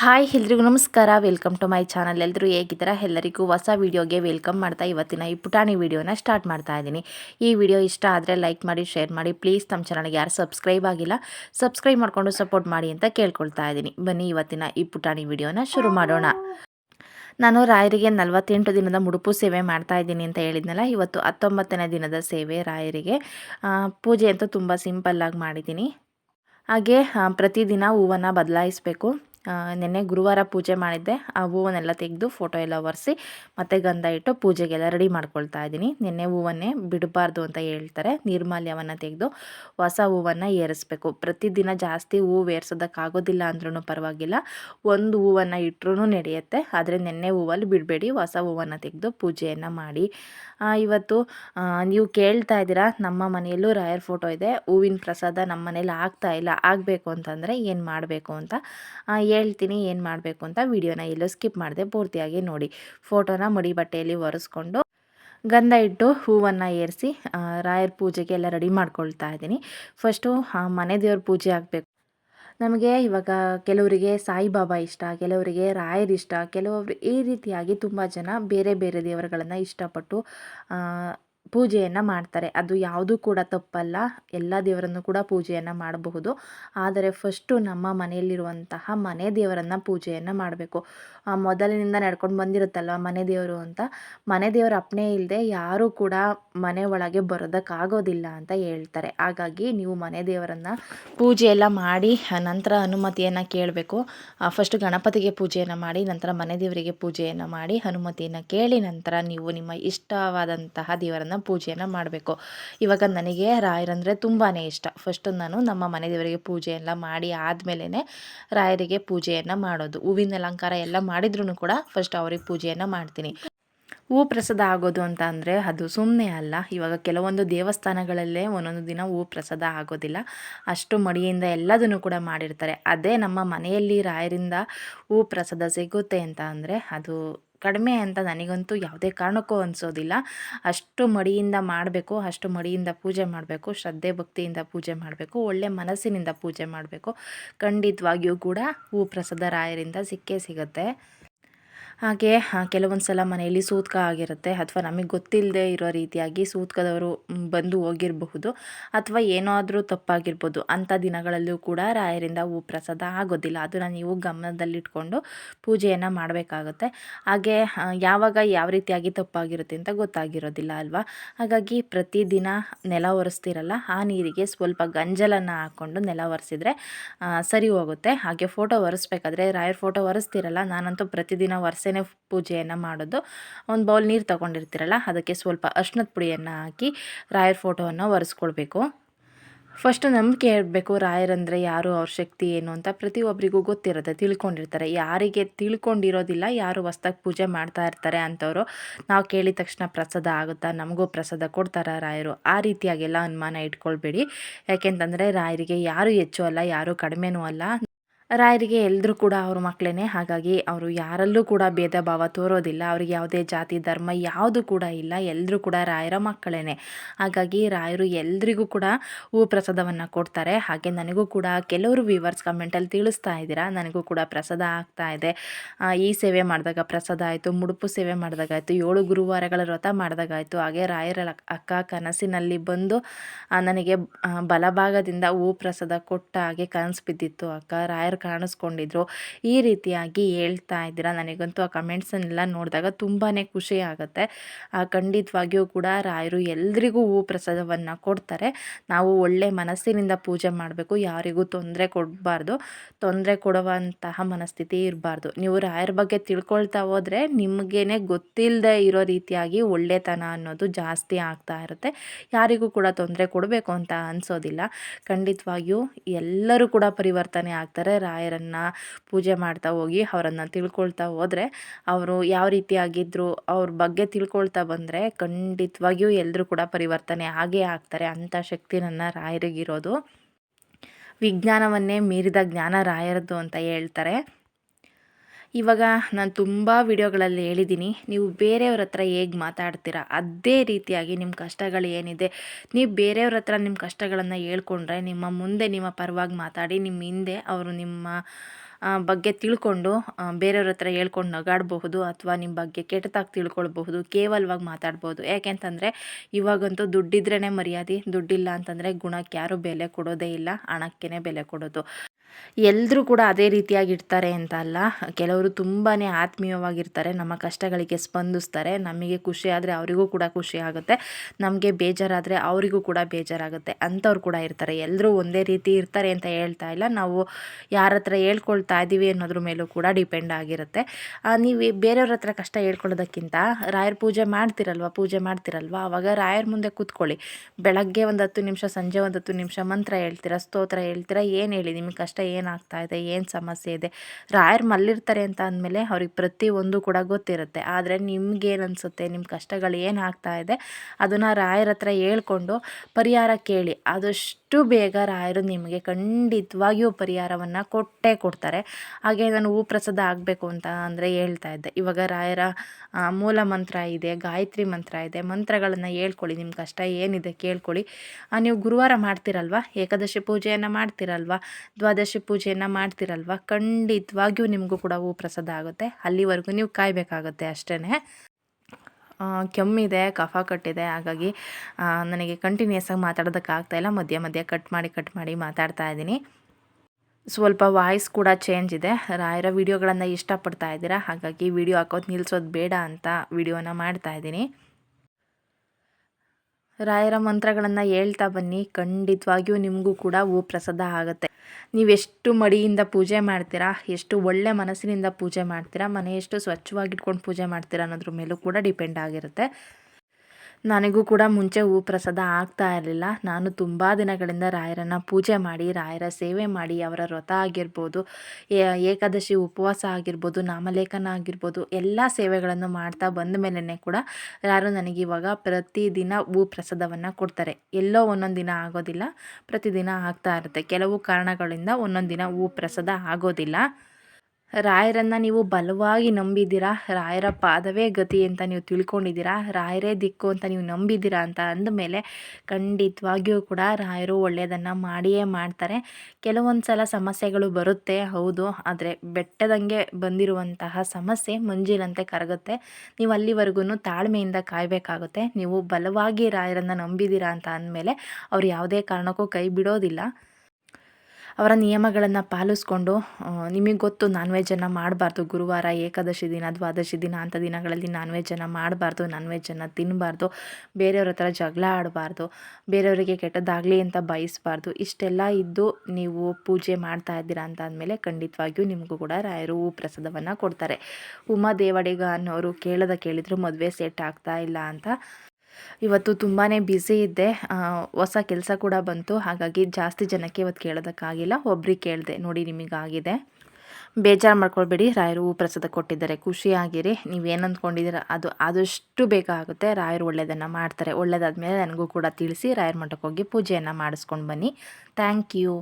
Hi ಎಲ್ರಿಗೂ ನಮಸ್ಕಾರ. Welcome to my channel ಎಲ್ಲರೂ ಹೇಗಿದ್ದೀರಾ? ಎಲ್ಲರಿಗೂ ಹೊಸ ವೀಡಿಯೋಗೆ ವೆಲ್ಕಮ್ ಮಾಡ್ತಾ ಇವತ್ತಿನ ಈ ಪುಟಾಣಿ ವೀಡಿಯೋನ ಸ್ಟಾರ್ಟ್ ಮಾಡ್ತಾ ಇದ್ದೀನಿ. ಈ ವಿಡಿಯೋ ಇಷ್ಟ ಆದರೆ ಲೈಕ್ ಮಾಡಿ ಶೇರ್ ಮಾಡಿ. ಪ್ಲೀಸ್ ತಮ್ಮ ಚಾನಲ್ಗೆ ಯಾರು ಸಬ್ಸ್ಕ್ರೈಬ್ ಆಗಿಲ್ಲ ಸಬ್ಸ್ಕ್ರೈಬ್ ಮಾಡಿಕೊಂಡು ಸಪೋರ್ಟ್ ಮಾಡಿ ಅಂತ ಕೇಳ್ಕೊಳ್ತಾ ಇದ್ದೀನಿ. ಬನ್ನಿ ಇವತ್ತಿನ ಈ ಪುಟಾಣಿ ವಿಡಿಯೋನ ಶುರು ಮಾಡೋಣ. ನಾನು ರಾಯರಿಗೆ ನಲವತ್ತೆಂಟು ದಿನದ ಮುಡುಪು ಸೇವೆ ಮಾಡ್ತಾ ಇದ್ದೀನಿ ಅಂತ ಹೇಳಿದ್ನಲ್ಲ, ಇವತ್ತು ಹತ್ತೊಂಬತ್ತನೇ ದಿನದ ಸೇವೆ ರಾಯರಿಗೆ. ಪೂಜೆ ಅಂತೂ ತುಂಬ ಸಿಂಪಲ್ಲಾಗಿ ಮಾಡಿದ್ದೀನಿ. ಹಾಗೆ ಪ್ರತಿದಿನ ಹೂವನ್ನು ಬದಲಾಯಿಸಬೇಕು. ನಿನ್ನೆ ಗುರುವಾರ ಪೂಜೆ ಮಾಡಿದ್ದೆ. ಆ ಹೂವನ್ನೆಲ್ಲ ತೆಗೆದು ಫೋಟೋ ಎಲ್ಲ ಒರೆಸಿ, ಮತ್ತೆ ಗಂಧ ಇಟ್ಟು ಪೂಜೆಗೆಲ್ಲ ರೆಡಿ ಮಾಡ್ಕೊಳ್ತಾ ಇದ್ದೀನಿ. ನಿನ್ನೆ ಹೂವನ್ನೇ ಬಿಡಬಾರ್ದು ಅಂತ ಹೇಳ್ತಾರೆ. ನಿರ್ಮಾಲ್ಯವನ್ನು ತೆಗೆದು ಹೊಸ ಹೂವನ್ನು ಏರಿಸ್ಬೇಕು. ಪ್ರತಿದಿನ ಜಾಸ್ತಿ ಹೂವು ಏರ್ಸೋದಕ್ಕಾಗೋದಿಲ್ಲ ಅಂದ್ರೂ ಪರವಾಗಿಲ್ಲ. ಒಂದು ಹೂವನ್ನು ಇಟ್ಟರೂ ನಡೆಯುತ್ತೆ. ಆದರೆ ನೆನ್ನೆ ಹೂವಲ್ಲಿ ಬಿಡಬೇಡಿ. ಹೊಸ ಹೂವನ್ನು ತೆಗೆದು ಪೂಜೆಯನ್ನು ಮಾಡಿ. ಇವತ್ತು ನೀವು ಕೇಳ್ತಾ ಇದ್ದೀರಾ, ನಮ್ಮ ಮನೆಯಲ್ಲೂ ರಾಯರ್ ಫೋಟೋ ಇದೆ. ಹೂವಿನ ಪ್ರಸಾದ ನಮ್ಮ ಮನೇಲಿ ಆಗ್ತಾ ಇಲ್ಲ. ಆಗಬೇಕು ಅಂತಂದರೆ ಏನು ಮಾಡಬೇಕು ಅಂತ ಹೇಳ್ತೀನಿ ಏನು ಮಾಡಬೇಕು ಅಂತ ವಿಡಿಯೋನ ಎಲ್ಲೋ ಸ್ಕಿಪ್ ಮಾಡಿದೆ ಪೂರ್ತಿಯಾಗಿ ನೋಡಿ. ಫೋಟೋನ ಮಡಿ ಬಟ್ಟೆಯಲ್ಲಿ ಒರೆಸ್ಕೊಂಡು ಗಂಧ ಇಟ್ಟು ಹೂವನ್ನು ಏರಿಸಿ ರಾಯರ್ ಪೂಜೆಗೆ ಎಲ್ಲ ರೆಡಿ ಮಾಡ್ಕೊಳ್ತಾ ಇದ್ದೀನಿ. ಫಸ್ಟು ಮನೆ ದೇವ್ರ ಪೂಜೆ ಆಗಬೇಕು. ನಮಗೆ ಇವಾಗ ಕೆಲವರಿಗೆ ಸಾಯಿಬಾಬಾ ಇಷ್ಟ, ಕೆಲವರಿಗೆ ರಾಯರ್ ಇಷ್ಟ, ಕೆಲವೊಬ್ರು ಈ ರೀತಿಯಾಗಿ ತುಂಬ ಜನ ಬೇರೆ ಬೇರೆ ದೇವರುಗಳನ್ನು ಇಷ್ಟಪಟ್ಟು ಪೂಜೆಯನ್ನು ಮಾಡ್ತಾರೆ. ಅದು ಯಾವುದೂ ಕೂಡ ತಪ್ಪಲ್ಲ. ಎಲ್ಲ ದೇವರನ್ನು ಕೂಡ ಪೂಜೆಯನ್ನು ಮಾಡಬಹುದು. ಆದರೆ ಫಸ್ಟು ನಮ್ಮ ಮನೆಯಲ್ಲಿರುವಂತಹ ಮನೆ ದೇವರನ್ನು ಪೂಜೆಯನ್ನು ಮಾಡಬೇಕು. ಮೊದಲಿನಿಂದ ನಡ್ಕೊಂಡು ಬಂದಿರುತ್ತಲ್ವ ಮನೆ ದೇವರು ಅಂತ? ಮನೆ ದೇವರ ಅಪ್ಪಣೆ ಇಲ್ಲದೆ ಯಾರೂ ಕೂಡ ಮನೆ ಒಳಗೆ ಬರೋದಕ್ಕಾಗೋದಿಲ್ಲ ಅಂತ ಹೇಳ್ತಾರೆ. ಹಾಗಾಗಿ ನೀವು ಮನೆ ದೇವರನ್ನು ಪೂಜೆಯೆಲ್ಲ ಮಾಡಿ ನಂತರ ಅನುಮತಿಯನ್ನು ಕೇಳಬೇಕು. ಫಸ್ಟ್ ಗಣಪತಿಗೆ ಪೂಜೆಯನ್ನು ಮಾಡಿ, ನಂತರ ಮನೆ ದೇವರಿಗೆ ಪೂಜೆಯನ್ನು ಮಾಡಿ ಅನುಮತಿಯನ್ನು ಕೇಳಿ ನಂತರ ನೀವು ನಿಮ್ಮ ಇಷ್ಟವಾದಂತಹ ದೇವರನ್ನು ಪೂಜೆಯನ್ನು ಮಾಡಬೇಕು. ಇವಾಗ ನನಗೆ ರಾಯರಂದರೆ ತುಂಬಾ ಇಷ್ಟ. ಫಸ್ಟು ನಾನು ನಮ್ಮ ಮನೆ ದೇವರಿಗೆ ಪೂಜೆ ಮಾಡಿ ಆದಮೇಲೆ ರಾಯರಿಗೆ ಪೂಜೆಯನ್ನು ಮಾಡೋದು. ಹೂವಿನ ಅಲಂಕಾರ ಎಲ್ಲ ಮಾಡಿದ್ರೂ ಕೂಡ ಫಸ್ಟ್ ಅವ್ರಿಗೆ ಪೂಜೆಯನ್ನು ಮಾಡ್ತೀನಿ. ಹೂ ಪ್ರಸಾದ ಆಗೋದು ಅಂತ ಅಂದರೆ ಅದು ಸುಮ್ಮನೆ ಅಲ್ಲ. ಇವಾಗ ಕೆಲವೊಂದು ದೇವಸ್ಥಾನಗಳಲ್ಲೇ ಒಂದೊಂದು ದಿನ ಹೂ ಪ್ರಸಾದ ಆಗೋದಿಲ್ಲ. ಅಷ್ಟು ಮಡಿಯಿಂದ ಎಲ್ಲದನ್ನು ಕೂಡ ಮಾಡಿರ್ತಾರೆ. ಅದೇ ನಮ್ಮ ಮನೆಯಲ್ಲಿ ರಾಯರಿಂದ ಹೂ ಪ್ರಸಾದ ಸಿಗುತ್ತೆ ಅಂತ ಅಂದರೆ ಅದು ಕಡಿಮೆ ಅಂತ ನನಗಂತೂ ಯಾವುದೇ ಕಾರಣಕ್ಕೂ ಅನಿಸೋದಿಲ್ಲ. ಅಷ್ಟು ಮಡಿಯಿಂದ ಮಾಡಬೇಕು, ಅಷ್ಟು ಮಡಿಯಿಂದ ಪೂಜೆ ಮಾಡಬೇಕು, ಶ್ರದ್ಧೆ ಭಕ್ತಿಯಿಂದ ಪೂಜೆ ಮಾಡಬೇಕು, ಒಳ್ಳೆ ಮನಸ್ಸಿನಿಂದ ಪೂಜೆ ಮಾಡಬೇಕು. ಖಂಡಿತವಾಗಿಯೂ ಕೂಡ ಹೂ ಪ್ರಸಾದ ರಾಯರಿಂದ ಸಿಕ್ಕೇ ಸಿಗುತ್ತೆ. ಹಾಗೆ ಕೆಲವೊಂದು ಸಲ ಮನೆಯಲ್ಲಿ ಸೂತಕ ಆಗಿರುತ್ತೆ. ಅಥವಾ ನಮಗೆ ಗೊತ್ತಿಲ್ಲದೆ ಇರೋ ರೀತಿಯಾಗಿ ಸೂತಕದವರು ಬಂದು ಹೋಗಿರಬಹುದು. ಅಥವಾ ಏನಾದರೂ ತಪ್ಪಾಗಿರ್ಬೋದು. ಅಂಥ ದಿನಗಳಲ್ಲೂ ಕೂಡ ರಾಯರಿಂದ ಹೂ ಪ್ರಸಾದ ಆಗೋದಿಲ್ಲ. ಅದನ್ನು ನೀವು ಗಮನದಲ್ಲಿಟ್ಕೊಂಡು ಪೂಜೆಯನ್ನು ಮಾಡಬೇಕಾಗುತ್ತೆ. ಹಾಗೆ ಯಾವಾಗ ಯಾವ ರೀತಿಯಾಗಿ ತಪ್ಪಾಗಿರುತ್ತೆ ಅಂತ ಗೊತ್ತಾಗಿರೋದಿಲ್ಲ ಅಲ್ವಾ? ಹಾಗಾಗಿ ಪ್ರತಿದಿನ ನೆಲ ಒರೆಸ್ತಿರಲ್ಲ, ಆ ನೀರಿಗೆ ಸ್ವಲ್ಪ ಗಂಜಲನ್ನು ಹಾಕ್ಕೊಂಡು ನೆಲ ಒರೆಸಿದ್ರೆ ಸರಿ ಹೋಗುತ್ತೆ. ಹಾಗೆ ಫೋಟೋ ಒರೆಸ್ಬೇಕಾದ್ರೆ ರಾಯರ್ ಫೋಟೋ ಒರೆಸ್ತಿರಲ್ಲ, ನಾನಂತೂ ಪ್ರತಿದಿನ ಒರೆಸೇನೆ ಪೂಜೆಯನ್ನು ಮಾಡೋದು. ಒಂದು ಬೌಲ್ ನೀರು ತಗೊಂಡಿರ್ತೀರಲ್ಲ, ಅದಕ್ಕೆ ಸ್ವಲ್ಪ ಅರ್ಶಿನದ ಪುಡಿಯನ್ನು ಹಾಕಿ ರಾಯರ್ ಫೋಟೋವನ್ನು ಒರೆಸ್ಕೊಳ್ಬೇಕು. ಫಸ್ಟು ನಂಬಿಕೆ ಇರಬೇಕು ರಾಯರಂದರೆ ಯಾರು, ಅವ್ರ ಶಕ್ತಿ ಏನು ಅಂತ ಪ್ರತಿಯೊಬ್ಬರಿಗೂ ಗೊತ್ತಿರುತ್ತೆ, ತಿಳ್ಕೊಂಡಿರ್ತಾರೆ. ಯಾರಿಗೆ ತಿಳ್ಕೊಂಡಿರೋದಿಲ್ಲ, ಯಾರು ಹೊಸ್ದಾಗಿ ಪೂಜೆ ಮಾಡ್ತಾ ಇರ್ತಾರೆ ಅಂಥವ್ರು ನಾವು ಕೇಳಿದ ತಕ್ಷಣ ಪ್ರಸಾದ ಆಗುತ್ತಾ, ನಮಗೂ ಪ್ರಸಾದ ಕೊಡ್ತಾರೆ ರಾಯರು? ಆ ರೀತಿಯಾಗೆಲ್ಲ ಅನುಮಾನ ಇಟ್ಕೊಳ್ಬೇಡಿ. ಯಾಕೆಂತಂದರೆ ರಾಯರಿಗೆ ಯಾರು ಹೆಚ್ಚು ಅಲ್ಲ, ಯಾರು ಕಡಿಮೆನೂ ಅಲ್ಲ. ರಾಯರಿಗೆ ಎಲ್ಲರೂ ಕೂಡ ಅವ್ರ ಮಕ್ಕಳೇ ಹಾಗಾಗಿ ಅವರು ಯಾರಲ್ಲೂ ಕೂಡ ಭೇದ ಭಾವ ತೋರೋದಿಲ್ಲ. ಅವ್ರಿಗೆ ಯಾವುದೇ ಜಾತಿ, ಧರ್ಮ ಯಾವುದು ಕೂಡ ಇಲ್ಲ. ಎಲ್ಲರೂ ಕೂಡ ರಾಯರ ಮಕ್ಕಳೇ ಹಾಗಾಗಿ ರಾಯರು ಎಲ್ರಿಗೂ ಕೂಡ ಹೂ ಪ್ರಸಾದವನ್ನು ಕೊಡ್ತಾರೆ. ಹಾಗೆ ನನಗೂ ಕೂಡ ಕೆಲವರು ವ್ಯೂವರ್ಸ್ ಕಮೆಂಟಲ್ಲಿ ತಿಳಿಸ್ತಾ ಇದ್ದೀರಾ? ನನಗೂ ಕೂಡ ಪ್ರಸಾದ ಆಗ್ತಾ ಇದೆ. ಈ ಸೇವೆ ಮಾಡಿದಾಗ ಪ್ರಸಾದ ಆಯಿತು, ಮುಡುಪು ಸೇವೆ ಮಾಡಿದಾಗಾಯಿತು ಏಳು ಗುರುವಾರಗಳ ವ್ರತ ಮಾಡಿದಾಗಾಯಿತು ಹಾಗೆ ರಾಯರ ಅಕ್ಕ ಕನಸಿನಲ್ಲಿ ಬಂದು ನನಗೆ ಬಲಭಾಗದಿಂದ ಹೂ ಪ್ರಸಾದ ಕೊಟ್ಟ ಹಾಗೆ ಕನಸು ಬಿದ್ದಿತ್ತು. ಅಕ್ಕ, ರಾಯರು ಕಾಣಿಸ್ಕೊಂಡಿದ್ರು. ಈ ರೀತಿಯಾಗಿ ಹೇಳ್ತಾ ಇದ್ದೀರಾ? ನನಗಂತೂ ಆ ಕಮೆಂಟ್ಸನ್ನೆಲ್ಲ ನೋಡಿದಾಗ ತುಂಬಾ ಖುಷಿ ಆಗುತ್ತೆ. ಖಂಡಿತವಾಗಿಯೂ ಕೂಡ ರಾಯರು ಎಲ್ರಿಗೂ ಹೂ ಪ್ರಸಾದವನ್ನು ಕೊಡ್ತಾರೆ. ನಾವು ಒಳ್ಳೆ ಮನಸ್ಸಿನಿಂದ ಪೂಜೆ ಮಾಡಬೇಕು. ಯಾರಿಗೂ ತೊಂದರೆ ಕೊಡಬಾರ್ದು. ತೊಂದರೆ ಕೊಡುವಂತಹ ಮನಸ್ಥಿತಿ ಇರಬಾರ್ದು. ನೀವು ರಾಯರ ಬಗ್ಗೆ ತಿಳ್ಕೊಳ್ತಾ ಹೋದರೆ ನಿಮಗೇನೆ ಗೊತ್ತಿಲ್ಲದೆ ಇರೋ ರೀತಿಯಾಗಿ ಒಳ್ಳೆತನ ಅನ್ನೋದು ಜಾಸ್ತಿ ಆಗ್ತಾ ಇರುತ್ತೆ. ಯಾರಿಗೂ ಕೂಡ ತೊಂದರೆ ಕೊಡಬೇಕು ಅಂತ ಅನಿಸೋದಿಲ್ಲ. ಖಂಡಿತವಾಗಿಯೂ ಎಲ್ಲರೂ ಕೂಡ ಪರಿವರ್ತನೆ ಆಗ್ತಾರೆ. ರಾಯರನ್ನು ಪೂಜೆ ಮಾಡ್ತಾ ಹೋಗಿ ಅವರನ್ನು ತಿಳ್ಕೊಳ್ತಾ ಹೋದರೆ ಅವರು ಯಾವ ರೀತಿಯಾಗಿದ್ದರು ಅವ್ರ ಬಗ್ಗೆ ತಿಳ್ಕೊಳ್ತಾ ಬಂದರೆ ಖಂಡಿತವಾಗಿಯೂ ಎಲ್ಲರೂ ಕೂಡ ಪರಿವರ್ತನೆ ಆಗೇ ಆಗ್ತಾರೆ. ಅಂಥ ಶಕ್ತಿ ನನ್ನ ರಾಯರಿಗಿರೋದು. ವಿಜ್ಞಾನವನ್ನೇ ಮೀರಿದ ಜ್ಞಾನ ರಾಯರದ್ದು ಅಂತ ಹೇಳ್ತಾರೆ. ಇವಾಗ ನಾನು ತುಂಬ ವಿಡಿಯೋಗಳಲ್ಲಿ ಹೇಳಿದ್ದೀನಿ ನೀವು ಬೇರೆಯವ್ರ ಹತ್ರ ಹೇಗೆ ಮಾತಾಡ್ತೀರಾ? ಅದೇ ರೀತಿಯಾಗಿ ನಿಮ್ಮ ಕಷ್ಟಗಳು ಏನಿದೆ, ನೀವು ಬೇರೆಯವ್ರ ಹತ್ರ ನಿಮ್ಮ ಕಷ್ಟಗಳನ್ನು ಹೇಳ್ಕೊಂಡ್ರೆ, ನಿಮ್ಮ ಮುಂದೆ ನಿಮ್ಮ ಪರವಾಗಿ ಮಾತಾಡಿ ನಿಮ್ಮ ಹಿಂದೆ ಅವರು ನಿಮ್ಮ ಬಗ್ಗೆ ತಿಳ್ಕೊಂಡು ಬೇರೆಯವ್ರ ಹತ್ರ ಹೇಳ್ಕೊಂಡು ನಗಾಡಬಹುದು ಅಥವಾ ನಿಮ್ಮ ಬಗ್ಗೆ ಕೆಟ್ಟದಾಗಿ ತಿಳ್ಕೊಳ್ಬಹುದು, ಕೇವಲವಾಗಿ ಮಾತಾಡ್ಬೋದು ಯಾಕೆಂತಂದರೆ, ಇವಾಗಂತೂ ದುಡ್ಡಿದ್ರೇ ಮರ್ಯಾದೆ, ದುಡ್ಡಿಲ್ಲ ಅಂತಂದರೆ ಗುಣಕ್ಕೆ ಯಾರೂ ಬೆಲೆ ಕೊಡೋದೇ ಇಲ್ಲ ಹಣಕ್ಕೇ ಬೆಲೆ ಕೊಡೋದು. ಎಲ್ಲರೂ ಕೂಡ ಅದೇ ರೀತಿಯಾಗಿ ಇರ್ತಾರೆ ಅಂತ ಅಲ್ಲ. ಕೆಲವರು ತುಂಬಾ ಆತ್ಮೀಯವಾಗಿರ್ತಾರೆ, ನಮ್ಮ ಕಷ್ಟಗಳಿಗೆ ಸ್ಪಂದಿಸ್ತಾರೆ, ನಮಗೆ ಖುಷಿ ಆದರೆ ಅವರಿಗೂ ಕೂಡ ಖುಷಿ ಆಗುತ್ತೆ, ನಮಗೆ ಬೇಜಾರಾದರೆ ಅವರಿಗೂ ಕೂಡ ಬೇಜಾರಾಗುತ್ತೆ ಅಂಥವ್ರು ಕೂಡ ಇರ್ತಾರೆ. ಎಲ್ಲರೂ ಒಂದೇ ರೀತಿ ಇರ್ತಾರೆ ಅಂತ ಹೇಳ್ತಾ ಇಲ್ಲ. ನಾವು ಯಾರ ಹತ್ರ ಹೇಳ್ಕೊಳ್ತಾ ಇದ್ದೀವಿ ಅನ್ನೋದ್ರ ಮೇಲೂ ಕೂಡ ಡಿಪೆಂಡ್ ಆಗಿರುತ್ತೆ. ನೀವು ಬೇರೆಯವ್ರ ಹತ್ರ ಕಷ್ಟ ಹೇಳ್ಕೊಳ್ಳೋದಕ್ಕಿಂತ ರಾಯರ ಪೂಜೆ ಮಾಡ್ತಿರಲ್ವ ಪೂಜೆ ಮಾಡ್ತಿರಲ್ವ? ಆವಾಗ ರಾಯರ ಮುಂದೆ ಕೂತ್ಕೊಳ್ಳಿ. ಬೆಳಗ್ಗೆ ಒಂದು ಹತ್ತು ನಿಮಿಷ, ಸಂಜೆ ಒಂದು ಹತ್ತು ನಿಮಿಷ ಮಂತ್ರ ಹೇಳ್ತೀರಾ, ಸ್ತೋತ್ರ ಹೇಳ್ತೀರಾ, ಏನು ಹೇಳಿ? ನಿಮಗೆ ಕಷ್ಟ ಏನಾಗ್ತಾ ಇದೆ, ಏನು ಸಮಸ್ಯೆ ಇದೆ? ರಾಯರ್ ಮಲ್ಲಿರ್ತಾರೆ ಅಂತ ಅಂದಮೇಲೆ ಅವ್ರಿಗೆ ಪ್ರತಿಯೊಂದು ಕೂಡ ಗೊತ್ತಿರುತ್ತೆ. ಆದರೆ ನಿಮ್ಗೇನು ಅನಿಸುತ್ತೆ? ನಿಮ್ಮ ಕಷ್ಟಗಳು ಏನು ಆಗ್ತಾ ಇದೆ? ಅದನ್ನು ರಾಯರ ಹತ್ರ ಹೇಳ್ಕೊಂಡು ಪರಿಹಾರ ಕೇಳಿ. ಆದಷ್ಟು ಬೇಗ ರಾಯರು ನಿಮಗೆ ಖಂಡಿತವಾಗಿಯೂ ಪರಿಹಾರವನ್ನು ಕೊಟ್ಟೇ ಕೊಡ್ತಾರೆ. ಹಾಗೆ ನಾನು ಹೂ ಪ್ರಸಾದ ಆಗಬೇಕು ಅಂತ ಅಂದರೆ ಹೇಳ್ತಾ ಇದ್ದೆ. ಇವಾಗ ರಾಯರ ಮೂಲ ಮಂತ್ರ ಇದೆ, ಗಾಯತ್ರಿ ಮಂತ್ರ ಇದೆ. ಮಂತ್ರಗಳನ್ನು ಹೇಳ್ಕೊಳ್ಳಿ ನಿಮ್ಮ ಕಷ್ಟ ಏನಿದೆ ಕೇಳ್ಕೊಳ್ಳಿ. ನೀವು ಗುರುವಾರ ಮಾಡ್ತಿರಲ್ವ? ಏಕಾದಶಿ ಪೂಜೆಯನ್ನು ಮಾಡ್ತಿರಲ್ವ? ದ್ವಾದಶಿ ಪೂಜೆಯನ್ನು ಮಾಡ್ತಿರಲ್ವ? ಖಂಡಿತವಾಗಿಯೂ ನಿಮಗೂ ಕೂಡ ಹೂ ಪ್ರಸಾದ ಆಗುತ್ತೆ. ಅಲ್ಲಿವರೆಗೂ ನೀವು ಕಾಯಬೇಕಾಗುತ್ತೆ ಅಷ್ಟೇ ಕೆಮ್ಮಿದೆ, ಕಫ ಕಟ್ಟಿದೆ. ಹಾಗಾಗಿ ನನಗೆ ಕಂಟಿನ್ಯೂಸ್ ಆಗಿ ಮಾತಾಡೋದಕ್ಕೆ ಮಾತಾಡೋದಕ್ಕಾಗ್ತಾಯಿಲ್ಲ ಮಧ್ಯ ಮಧ್ಯ ಕಟ್ ಮಾಡಿ ಕಟ್ ಮಾಡಿ ಮಾತಾಡ್ತಾ ಇದ್ದೀನಿ. ಸ್ವಲ್ಪ ವಾಯ್ಸ್ ಕೂಡ ಚೇಂಜ್ ಇದೆ. ರಾಯರ ವಿಡಿಯೋಗಳನ್ನು ಇಷ್ಟಪಡ್ತಾ ಇದ್ದೀರಾ? ಹಾಗಾಗಿ ವಿಡಿಯೋ ಹಾಕೋದು ನಿಲ್ಲಿಸೋದು ಬೇಡ ಅಂತ ವಿಡಿಯೋನ ಮಾಡ್ತಾ ಇದ್ದೀನಿ. ರಾಯರ ಮಂತ್ರಗಳನ್ನು ಹೇಳ್ತಾ ಬನ್ನಿ. ಖಂಡಿತವಾಗಿಯೂ ನಿಮಗೂ ಕೂಡ ಹೂ ಪ್ರಸಾದ ಆಗುತ್ತೆ. ನೀವೆಷ್ಟು ಮಡಿಯಿಂದ ಪೂಜೆ ಮಾಡ್ತೀರಾ, ಎಷ್ಟು ಒಳ್ಳೆ ಮನಸ್ಸಿನಿಂದ ಪೂಜೆ ಮಾಡ್ತೀರಾ ಮನೆ ಎಷ್ಟು ಸ್ವಚ್ಛವಾಗಿಟ್ಕೊಂಡು ಪೂಜೆ ಮಾಡ್ತೀರಾ ಅನ್ನೋದ್ರ ಮೇಲೂ ಕೂಡ ಡಿಪೆಂಡ್ ಆಗಿರುತ್ತೆ. ನನಗೂ ಕೂಡ ಮುಂಚೆ ಹೂ ಪ್ರಸಾದ ಆಗ್ತಾ ಇರಲಿಲ್ಲ. ನಾನು ತುಂಬ ದಿನಗಳಿಂದ ರಾಯರನ್ನು ಪೂಜೆ ಮಾಡಿ, ರಾಯರ ಸೇವೆ ಮಾಡಿ, ಅವರ ವ್ರತ ಆಗಿರ್ಬೋದು ಏಕಾದಶಿ ಉಪವಾಸ ಆಗಿರ್ಬೋದು, ನಾಮಲೇಖನ ಆಗಿರ್ಬೋದು, ಎಲ್ಲ ಸೇವೆಗಳನ್ನು ಮಾಡ್ತಾ ಬಂದ ಮೇಲೇ ಕೂಡ ಯಾರು ನನಗೆ ಇವಾಗ ಪ್ರತಿದಿನ ಹೂ ಪ್ರಸಾದವನ್ನು ಕೊಡ್ತಾರೆ. ಎಲ್ಲೋ ಒಂದೊಂದು ದಿನ ಆಗೋದಿಲ್ಲ, ಪ್ರತಿದಿನ ಆಗ್ತಾ ಇರುತ್ತೆ. ಕೆಲವು ಕಾರಣಗಳಿಂದ ಒಂದೊಂದು ದಿನ ಹೂ ಪ್ರಸಾದ ಆಗೋದಿಲ್ಲ. ರಾಯರನ್ನು ನೀವು ಬಲವಾಗಿ ನಂಬಿದ್ದೀರಾ? ರಾಯರ ಪಾದವೇ ಗತಿ ಅಂತ ನೀವು ತಿಳ್ಕೊಂಡಿದ್ದೀರಾ? ರಾಯರೇ ದಿಕ್ಕು ಅಂತ ನೀವು ನಂಬಿದ್ದೀರಾ ಅಂತ ಅಂದಮೇಲೆ ಖಂಡಿತವಾಗಿಯೂ ಕೂಡ ರಾಯರು ಒಳ್ಳೆಯದನ್ನು ಮಾಡಿಯೇ ಮಾಡ್ತಾರೆ. ಕೆಲವೊಂದು ಸಲ ಸಮಸ್ಯೆಗಳು ಬರುತ್ತೆ, ಹೌದು. ಆದರೆ ಬೆಟ್ಟದಂಗೆ ಬಂದಿರುವಂತಹ ಸಮಸ್ಯೆ ಮಂಜಿನಂತೆ ಕರಗುತ್ತೆ. ನೀವು ಅಲ್ಲಿವರೆಗೂ ತಾಳ್ಮೆಯಿಂದ ಕಾಯಬೇಕಾಗುತ್ತೆ. ನೀವು ಬಲವಾಗಿ ರಾಯರನ್ನು ನಂಬಿದ್ದೀರಾ ಅಂತ ಅಂದಮೇಲೆ ಅವ್ರು ಯಾವುದೇ ಕಾರಣಕ್ಕೂ ಕೈ ಬಿಡೋದಿಲ್ಲ. ಅವರ ನಿಯಮಗಳನ್ನು ಪಾಲಿಸ್ಕೊಂಡು ನಿಮಗೆ ಗೊತ್ತು ನಾನ್ ವೆಜ್ಜನ್ನು ಮಾಡಬಾರ್ದು. ಗುರುವಾರ ಏಕಾದಶಿ ದಿನ, ದ್ವಾದಶಿ ದಿನ ಅಂಥ ದಿನಗಳಲ್ಲಿ ನಾನ್ ವೆಜ್ಜನ್ನು ಮಾಡಬಾರ್ದು ನಾನ್ ವೆಜ್ಜನ್ನು ತಿನ್ನಬಾರ್ದು ಬೇರೆಯವ್ರ ಹತ್ರ ಜಗಳ ಆಡಬಾರ್ದು, ಬೇರೆಯವರಿಗೆ ಕೆಟ್ಟದಾಗಲಿ ಅಂತ ಬಯಸಬಾರ್ದು. ಇಷ್ಟೆಲ್ಲ ಇದ್ದು ನೀವು ಪೂಜೆ ಮಾಡ್ತಾ ಇದ್ದೀರಾ ಅಂತ ಅಂದಮೇಲೆ ಖಂಡಿತವಾಗಿಯೂ ನಿಮಗೂ ಕೂಡ ರಾಯರು ಹೂ ಪ್ರಸಾದವನ್ನು ಕೊಡ್ತಾರೆ. ಉಮಾ ದೇವಡಿಗ ಅನ್ನೋರು ಕೇಳದ ಕೇಳಿದ್ರು ಮದುವೆ ಸೆಟ್ ಆಗ್ತಾ ಇಲ್ಲ ಅಂತ. ಇವತ್ತು ತುಂಬಾ ಬ್ಯುಸಿ ಇದ್ದೆ. ಹೊಸ ಕೆಲಸ ಕೂಡ ಬಂತು. ಹಾಗಾಗಿ ಜಾಸ್ತಿ ಜನಕ್ಕೆ ಇವತ್ತು ಕೇಳೋದಕ್ಕಾಗಿಲ್ಲ. ಒಬ್ರಿಗೆ ಕೇಳಿದೆ, ನೋಡಿ ನಿಮಗಾಗಿದೆ. ಬೇಜಾರು ಮಾಡ್ಕೊಳ್ಬೇಡಿ. ರಾಯರು ಪ್ರಸಾದ ಕೊಟ್ಟಿದ್ದಾರೆ. ಖುಷಿಯಾಗಿರಿ ನೀವೇನು ಅಂದ್ಕೊಂಡಿದ್ದೀರ? ಅದು, ಆದಷ್ಟು ಬೇಗ ಆಗುತ್ತೆ. ರಾಯರು ಒಳ್ಳೆಯದನ್ನು ಮಾಡ್ತಾರೆ. ಒಳ್ಳೇದಾದ್ಮೇಲೆ ನನಗೂ ಕೂಡ ತಿಳಿಸಿ ರಾಯರ ಮಠಕ್ಕೆ ಹೋಗಿ ಪೂಜೆಯನ್ನು ಮಾಡಿಸ್ಕೊಂಡು ಬನ್ನಿ. Thank you.